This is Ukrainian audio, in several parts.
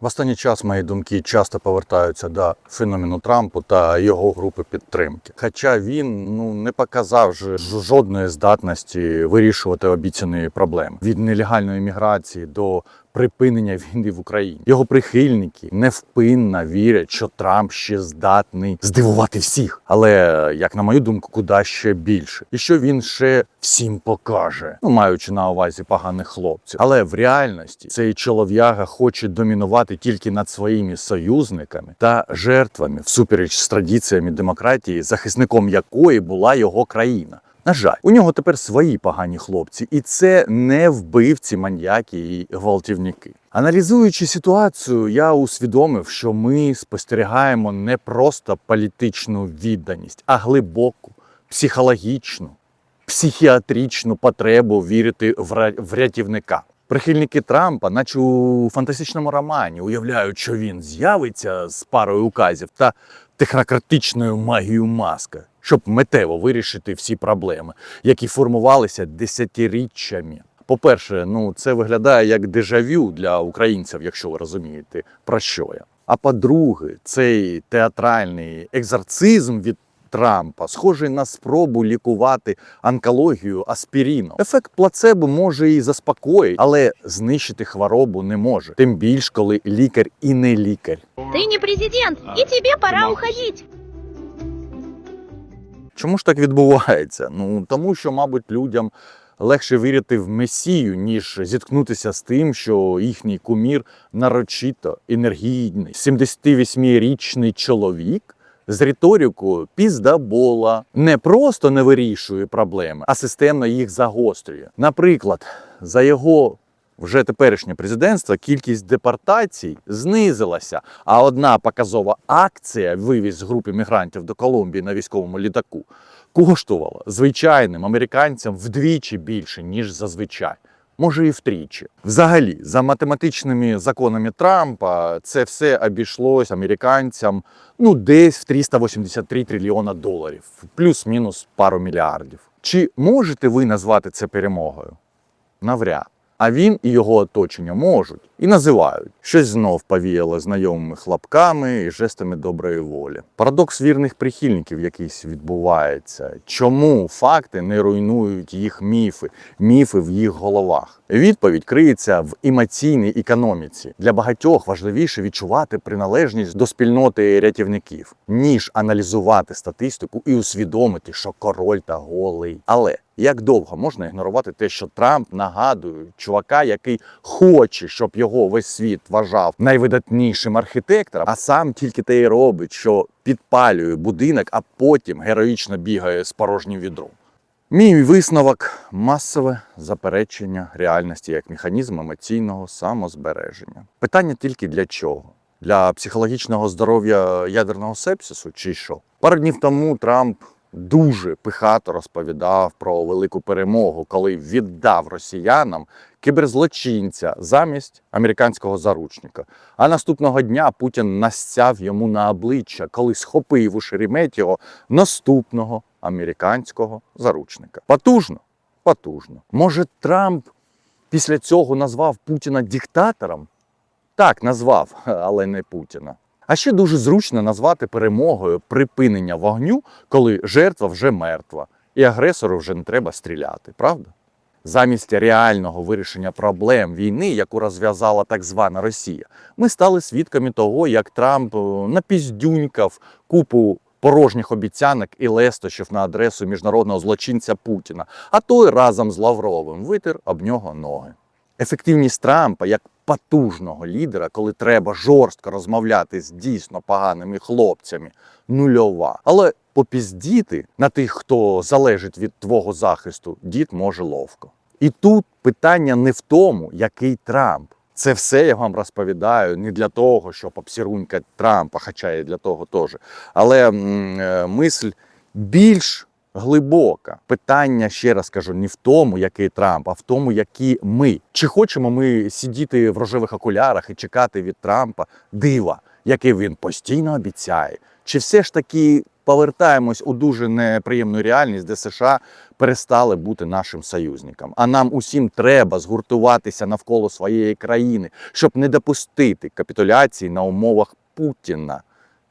В останній час мої думки часто повертаються до феномену Трампу та його групи підтримки. Хоча він ну не показав жодної здатності вирішувати обіцяні проблеми від нелегальної міграції до припинення війни в Україні. Його прихильники невпинно вірять, що Трамп ще здатний здивувати всіх. Але як на мою думку, куди ще більше, і що він ще всім покаже, ну маючи на увазі поганих хлопців. Але в реальності цей чолов'яга хоче домінувати тільки над своїми союзниками та жертвами, всупереч з традиціями демократії, захисником якої була його країна. На жаль, у нього тепер свої погані хлопці, і це не вбивці, маньяки і гвалтівники. Аналізуючи ситуацію, я усвідомив, що ми спостерігаємо не просто політичну відданість, а глибоку, психологічну, психіатричну потребу вірити в рятівника. Прихильники Трампа, наче у фантастичному романі, уявляють, що він з'явиться з парою указів та технократичною магією маска, щоб метево вирішити всі проблеми, які формувалися десятиріччями. По-перше, ну це виглядає як дежавю для українців, якщо ви розумієте, про що я. А по-друге, цей театральний екзорцизм від Трампа схожий на спробу лікувати онкологію аспіріном. Ефект плацебо може і заспокоїть, але знищити хворобу не може. Тим більш, коли лікар і не лікар. Ты не президент, и тебе пора уходить. Чому ж так відбувається? Ну тому, що, мабуть, людям легше вірити в месію, ніж зіткнутися з тим, що їхній кумір нарочито енергійний, 78-річний чоловік. З риторикою піздабола не просто не вирішує проблеми, а системно їх загострює. Наприклад, за його вже теперішнє президентство кількість депортацій знизилася, а одна показова акція вивіз групи мігрантів до Колумбії на військовому літаку коштувала звичайним американцям вдвічі більше, ніж зазвичай. Може і втричі. Взагалі, за математичними законами Трампа, це все обійшлось американцям ну десь в 383 трильйона доларів, плюс-мінус пару мільярдів. Чи можете ви назвати це перемогою? Навряд. А він і його оточення можуть і називають. Щось знов повіяло знайомими хлопками і жестами доброї волі. Парадокс вірних прихильників якийсь відбувається. Чому факти не руйнують їх міфи, міфи в їх головах? Відповідь криється в емоційній економіці. Для багатьох важливіше відчувати приналежність до спільноти рятівників, ніж аналізувати статистику і усвідомити, що король та голий. Але як довго можна ігнорувати те, що Трамп нагадує чувака, який хоче, щоб його весь світ вважав найвидатнішим архітектором, а сам тільки те й робить, що підпалює будинок, а потім героїчно бігає з порожнім відром. Мій висновок масове заперечення реальності як механізм емоційного самозбереження. Питання тільки для чого? Для психологічного здоров'я ядерного сепсису чи що? Пару днів тому Трамп дуже пихато розповідав про велику перемогу, коли віддав росіянам кіберзлочинця замість американського заручника. А наступного дня Путін настяв йому на обличчя, коли схопив у Шереметьєво наступного американського заручника. Потужно, потужно. Може, Трамп після цього назвав Путіна диктатором? Так, назвав, але не Путіна. А ще дуже зручно назвати перемогою припинення вогню, коли жертва вже мертва, і агресору вже не треба стріляти, правда? Замість реального вирішення проблем війни, яку розв'язала так звана Росія, ми стали свідками того, як Трамп е, напіздюнькав купу порожніх обіцянок і лестощів на адресу міжнародного злочинця Путіна, а той разом з Лавровим витер об нього ноги. Ефективність Трампа як потужного лідера, коли треба жорстко розмовляти з дійсно поганими хлопцями, нульова. Але попіздіти на тих, хто залежить від твого захисту, дід може ловко. І тут питання не в тому, який Трамп. Це все я вам розповідаю не для того, щоб обсірунькати Трампа, хоча і для того теж. Але м, е, мисль більш глибока. Питання, ще раз кажу, не в тому, який Трамп, а в тому, які ми. Чи хочемо ми сидіти в рожевих окулярах і чекати від Трампа дива, яке він постійно обіцяє, Чи все ж таки повертаємось у дуже неприємну реальність, де США перестали бути нашим союзником? А нам усім треба згуртуватися навколо своєї країни, щоб не допустити капітуляції на умовах Путіна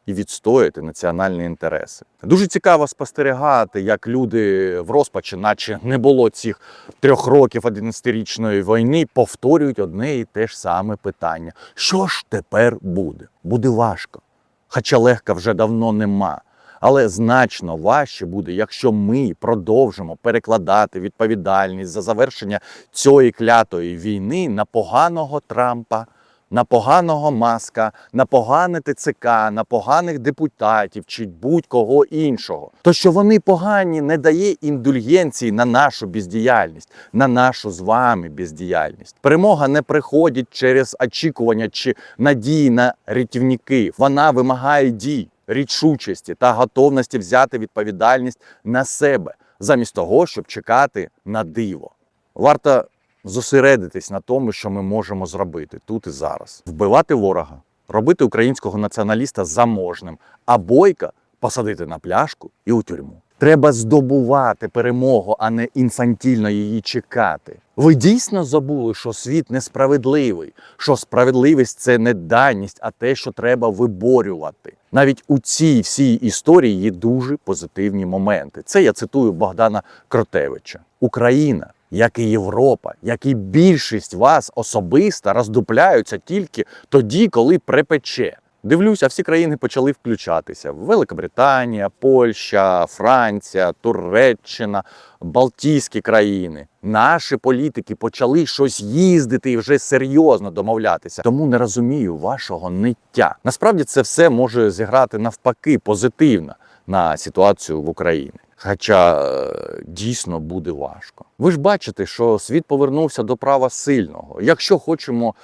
і відстояти національні інтереси. Дуже цікаво спостерігати, як люди в розпачі, наче не було цих трьох років 11-річної війни, повторюють одне і те ж саме питання: що ж тепер буде? Буде важко. Хоча легка вже давно нема. Але значно важче буде, якщо ми продовжимо перекладати відповідальність за завершення цієї клятої війни на поганого Трампа, на поганого маска, на погане ТЦК, на поганих депутатів чи будь-кого іншого. То, що вони погані, не дає індульгенції на нашу бездіяльність, на нашу з вами бездіяльність. Перемога не приходить через очікування чи надії на рятівники. Вона вимагає дій, рішучості та готовності взяти відповідальність на себе, замість того, щоб чекати на диво. Варто зосередитись на тому, що ми можемо зробити тут і зараз: вбивати ворога, робити українського націоналіста заможним, а бойка посадити на пляшку і у тюрму. Треба здобувати перемогу, а не інфантільно її чекати. Ви дійсно забули, що світ несправедливий, що справедливість це не даність, а те, що треба виборювати. Навіть у цій всій історії є дуже позитивні моменти. Це я цитую Богдана Кротевича. Україна, як і Європа, як і більшість вас особисто роздупляються тільки тоді, коли припече. Дивлюся, всі країни почали включатися: Великобританія, Польща, Франція, Туреччина, Балтійські країни. Наші політики почали щось їздити і вже серйозно домовлятися. Тому не розумію вашого ниття. Насправді це все може зіграти навпаки позитивно на ситуацію в Україні. Хоча е, дійсно буде важко. Ви ж бачите, що світ повернувся до права сильного. Якщо хочемо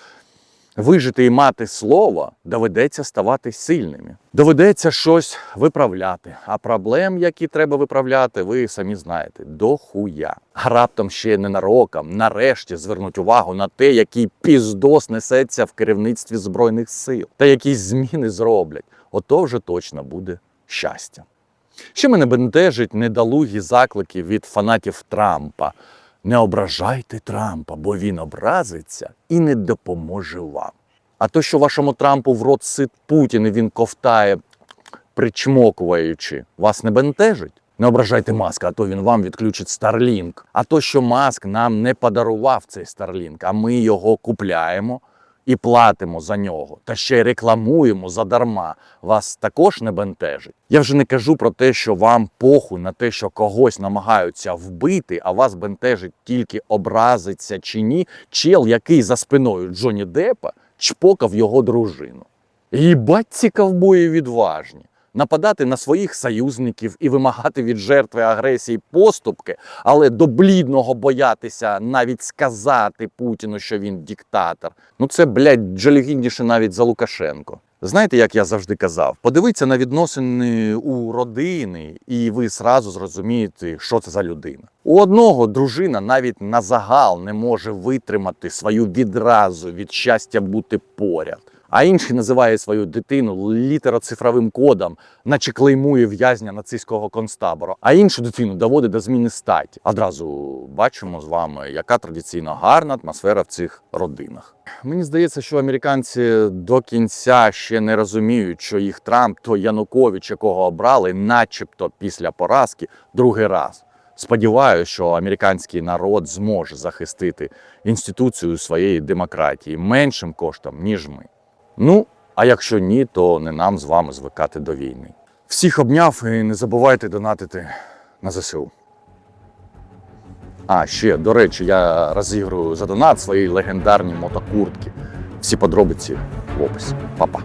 вижити і мати слово, доведеться ставати сильними. Доведеться щось виправляти. А проблем, які треба виправляти, ви самі знаєте, дохуя. А раптом ще ненароком, нарешті звернуть увагу на те, який піздос несеться в керівництві збройних сил, та якісь зміни зроблять. Ото вже точно буде щастя. Ще мене бентежить недолугі заклики від фанатів Трампа. Не ображайте Трампа, бо він образиться і не допоможе вам. А то, що вашому Трампу в рот сит Путін і він ковтає, причмокуючи, вас не бентежить? Не ображайте маска, а то він вам відключить Starlink. А то, що маск нам не подарував цей Starlink, а ми його купляємо і платимо за нього, та ще й рекламуємо задарма, вас також не бентежить. Я вже не кажу про те, що вам похуй на те, що когось намагаються вбити, а вас бентежить тільки образиться чи ні, чел, який за спиною Джоні Деппа чпокав його дружину. Їбать ці ковбої відважні. Нападати на своїх союзників і вимагати від жертви агресії поступки, але до блідного боятися навіть сказати Путіну, що він диктатор. Ну це, блядь, джалігідніше навіть за Лукашенко. Знаєте, як я завжди казав, подивіться на відносини у родини, і ви зразу зрозумієте, що це за людина. У одного дружина навіть на загал не може витримати свою відразу від щастя бути поряд. А інший називає свою дитину літероцифровим кодом, наче клеймує в'язня нацистського концтабору, а іншу дитину доводить до зміни статі. Одразу бачимо з вами, яка традиційно гарна атмосфера в цих родинах. Мені здається, що американці до кінця ще не розуміють, що їх Трамп, то Янукович, якого обрали, начебто після поразки, другий раз. Сподіваюся, що американський народ зможе захистити інституцію своєї демократії меншим коштом, ніж ми. Ну, а якщо ні, то не нам з вами звикати до війни. Всіх обняв і не забувайте донатити на ЗСУ. А, ще, до речі, я розігрую за донат свої легендарні мотокуртки. Всі подробиці в описі. Па-па.